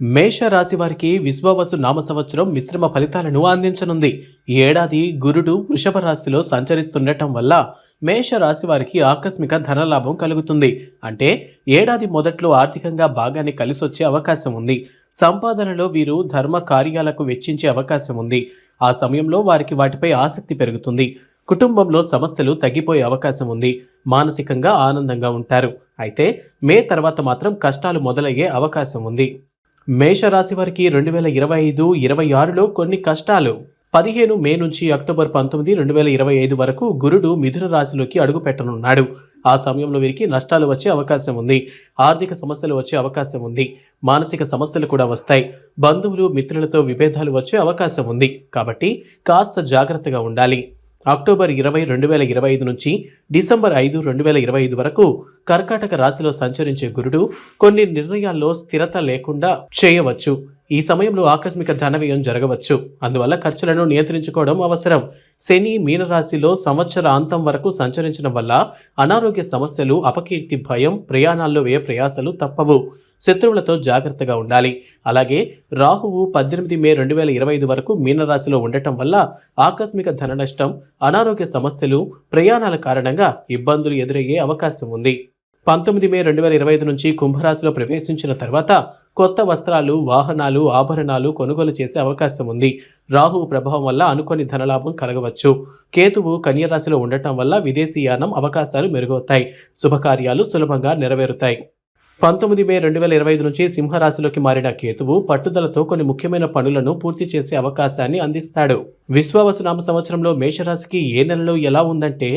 మేష రాశి వారికి విశ్వవసు నామ సంవత్సరం మిశ్రమ ఫలితాలను అందించనుంది. ఈ ఏడాది గురుడు వృషభ రాశిలో సంచరిస్తుండటం వల్ల మేష రాశి వారికి ఆకస్మిక ధనలాభం కలుగుతుంది. అంటే ఏడాది మొదట్లో ఆర్థికంగా బాగానే కలిసొచ్చే అవకాశం ఉంది. సంపాదనలో వీరు ధర్మ కార్యాలకు వెచ్చించే అవకాశం ఉంది. ఆ సమయంలో వారికి వాటిపై ఆసక్తి పెరుగుతుంది. కుటుంబంలో సమస్యలు తగ్గిపోయే అవకాశం ఉంది. మానసికంగా ఆనందంగా ఉంటారు. అయితే మే తర్వాత మాత్రం కష్టాలు మొదలయ్యే అవకాశం ఉంది. మేషరాశి వారికి రెండు వేల ఇరవై ఐదు ఇరవై ఆరులో కొన్ని కష్టాలు. పదిహేను మే నుంచి అక్టోబర్ పంతొమ్మిది రెండు వేల ఇరవై ఐదు వరకు గురుడు మిథున రాశిలోకి అడుగు పెట్టనున్నాడు. ఆ సమయంలో వీరికి నష్టాలు వచ్చే అవకాశం ఉంది. ఆర్థిక సమస్యలు వచ్చే అవకాశం ఉంది. మానసిక సమస్యలు కూడా వస్తాయి. బంధువులు మిత్రులతో విభేదాలు వచ్చే అవకాశం ఉంది. కాబట్టి కాస్త జాగ్రత్తగా ఉండాలి. అక్టోబర్ ఇరవై రెండు వేల ఇరవై ఐదు నుంచి డిసెంబర్ ఐదు రెండు వేల ఇరవై ఐదు వరకు కర్కాటక రాశిలో సంచరించే గురుడు కొన్ని నిర్ణయాల్లో స్థిరత లేకుండా చేయవచ్చు. ఈ సమయంలో ఆకస్మిక ధనవ్యయం జరగవచ్చు. అందువల్ల ఖర్చులను నియంత్రించుకోవడం అవసరం. శని మీనరాశిలో సంవత్సర అంతం వరకు సంచరించడం వల్ల అనారోగ్య సమస్యలు అపకీర్తి భయం ప్రయాణాల్లో వ్యయ ప్రయాసలు తప్పవు. శత్రువులతో జాగ్రత్తగా ఉండాలి. అలాగే రాహువు పద్దెనిమిది మే రెండు వేల ఇరవై ఐదు వరకు మీనరాశిలో ఉండటం వల్ల ఆకస్మిక ధన నష్టం అనారోగ్య సమస్యలు ప్రయాణాల కారణంగా ఇబ్బందులు ఎదురయ్యే అవకాశం ఉంది. పంతొమ్మిది మే రెండు వేల ఇరవై ఐదు నుంచి కుంభరాశిలో ప్రవేశించిన తర్వాత కొత్త వస్త్రాలు వాహనాలు ఆభరణాలు కొనుగోలు చేసే అవకాశం ఉంది. రాహువు ప్రభావం వల్ల అనుకోని ధనలాభం కలగవచ్చు. కేతువు కన్యరాశిలో ఉండటం వల్ల విదేశీయానం అవకాశాలు మెరుగవుతాయి. శుభకార్యాలు సులభంగా నెరవేరుతాయి. పంతొమ్మిది మే రెండు వేల ఇరవై ఐదు నుంచి సింహరాశిలోకి మారిన కేతువు పట్టుదలతో కొన్ని ముఖ్యమైన పనులను పూర్తి చేసే అవకాశాన్ని అందిస్తాడు. విశ్వావసనామ సంవత్సరంలో మేషరాశికి ఏ నెలలో ఎలా ఉందంటే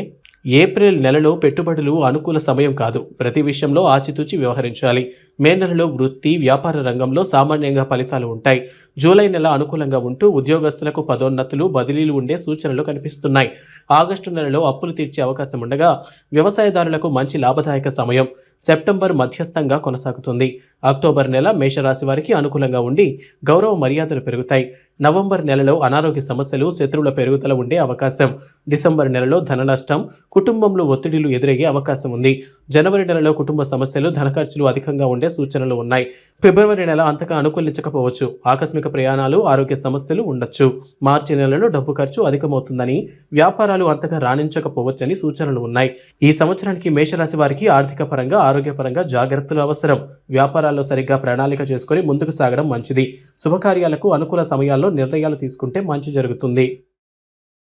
ఏప్రిల్ నెలలో పెట్టుబడులు అనుకూల సమయం కాదు. ప్రతి విషయంలో ఆచితూచి వ్యవహరించాలి. మే నెలలో వృత్తి వ్యాపార రంగంలో సామాన్యంగా ఫలితాలు ఉంటాయి. జూలై నెల అనుకూలంగా ఉంటూ ఉద్యోగస్తులకు పదోన్నతులు బదిలీలు ఉండే సూచనలు కనిపిస్తున్నాయి. ఆగస్టు నెలలో అప్పులు తీర్చే అవకాశం ఉండగా వ్యవసాయదారులకు మంచి లాభదాయక సమయం. సెప్టెంబర్ మధ్యస్థంగా కొనసాగుతుంది. అక్టోబర్ నెల మేషరాశి వారికి అనుకూలంగా ఉండి గౌరవ మర్యాదలు పెరుగుతాయి. నవంబర్ నెలలో అనారోగ్య సమస్యలు శత్రువుల పెరుగుదల ఉండే అవకాశం. డిసెంబర్ నెలలో ధన నష్టం కుటుంబంలో ఒత్తిడిలు ఎదురయ్యే అవకాశం ఉంది. జనవరి నెలలో కుటుంబ సమస్యలు ధన ఖర్చులు అధికంగా ఉండే సూచనలు ఉన్నాయి. ఫిబ్రవరి నెల అంతగా అనుకూలించకపోవచ్చు. ఆకస్మిక ప్రయాణాలు ఆరోగ్య సమస్యలు ఉండొచ్చు. మార్చి నెలలో డబ్బు ఖర్చు అధికమవుతుందని వ్యాపారాలు అంతగా రాణించకపోవచ్చని సూచనలు ఉన్నాయి. ఈ సంవత్సరానికి మేషరాశి వారికి ఆర్థిక పరంగా ఆరోగ్యపరంగా జాగ్రత్తలు అవసరం. వ్యాపారాల్లో సరిగ్గా ప్రణాళిక చేసుకుని ముందుకు సాగడం మంచిది. శుభకార్యాలకు అనుకూల సమయాల్లో నిర్ణయాలు తీసుకుంటే మంచి జరుగుతుంది.